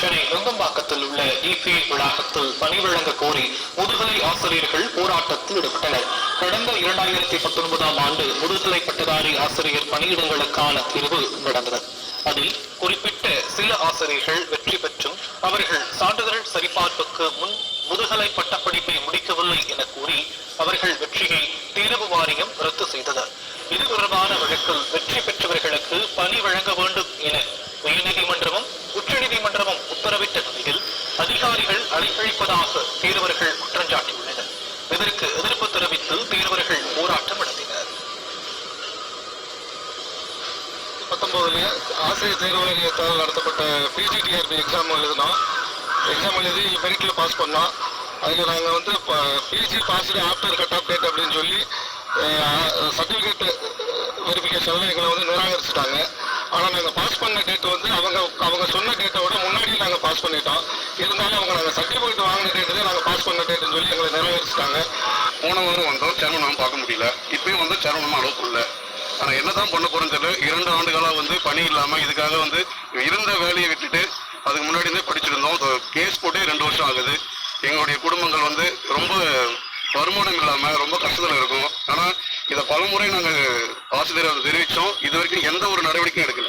சென்னை நுங்கம்பாக்கத்தில் உள்ள இபி வளாகத்தில் பணி வழங்க கோரி முதுகலை ஆசிரியர்கள் போராட்டத்தில் ஈடுபட்டனர். கடந்த இரண்டாயிரத்தி பத்தொன்பதாம் ஆண்டு முதுகலை பட்டதாரி ஆசிரியர் பணியிடங்களுக்கான தேர்வு நடந்தது. அதில் குறிப்பிட்ட சில ஆசிரியர்கள் வெற்றி பெற்றும் அவர்கள் சான்றிதழ் சரிபார்ப்புக்கு முன் முதுகலை பட்டப்படிப்பை முடிக்கவில்லை என கூறி அவர்கள் வெற்றியை தேர்வு வாரியம் ரத்து செய்தது. இது தொடர்பான வழக்கில் வெற்றி பெற்றவர்களுக்கு பணி வழங்க வேண்டும் என உயர்நீதிமன்றமும் உச்சநீதிமன்றமும் நிலையில் அதிகாரிகள் அலைக்கழிப்பதாக தேர்வர்கள் குற்றஞ்சாட்டியுள்ளனர் இதற்கு எதிர்ப்பு தெரிவித்து தேர்வர்கள் போராட்டம் நடத்தினர். பத்தொன்பதுல ஆசிரியர் தேர்வு வாரியத்தால் நடத்தப்பட்ட பிஜிடிஆர்பி எக்ஸாம் எழுதினோம் எக்ஸாம் எழுதி மெரிட்ல பாஸ் பண்ணோம் அதில் நாங்கள் வந்து PG passed after cut off date அப்படின்னு சொல்லி சர்டிஃபிகேட் வெரிஃபிகேஷனில் எங்களை வந்து நிராகரிச்சிட்டாங்க. ஆனால் நாங்கள் பாஸ் பண்ண டேட் வந்து அவங்க அவங்க சொன்ன டேட்டை விட முன்னாடியே நாங்கள் பாஸ் பண்ணிட்டோம். இருந்தாலும் அவங்க நாங்கள் சர்டிஃபிகேட் வாங்கின டேட்டு நாங்கள் பாஸ் பண்ண டேட்டுன்னு சொல்லி எங்களை நிராகரிச்சிட்டாங்க போன வாரம் வந்தோம். சரவணம் பார்க்க முடியல. இப்பயும் வந்து சரவணம் அளவுக்குள்ள ஆனா என்னதான் பண்ண போறோம்னு தெரியல. இரண்டு ஆண்டுகளா வந்து பணி இல்லாம இதுக்காக வந்து இருந்த வேலையை விட்டுட்டு அதுக்கு முன்னாடி இருந்தே படிச்சிருந்தோம். கேஸ் போட்டு ரெண்டு வருஷம் ஆகுது. எங்களுடைய குடும்பங்கள் வந்து ரொம்ப வருமானம் இல்லாம ரொம்ப கஷ்டத்துல இருக்கும். ஆனா இதை பலமுறை நாங்க ஆசிரியர் தெரிவித்தோம் இது வரைக்கும் எந்த ஒரு நடவடிக்கையும் எடுக்கல.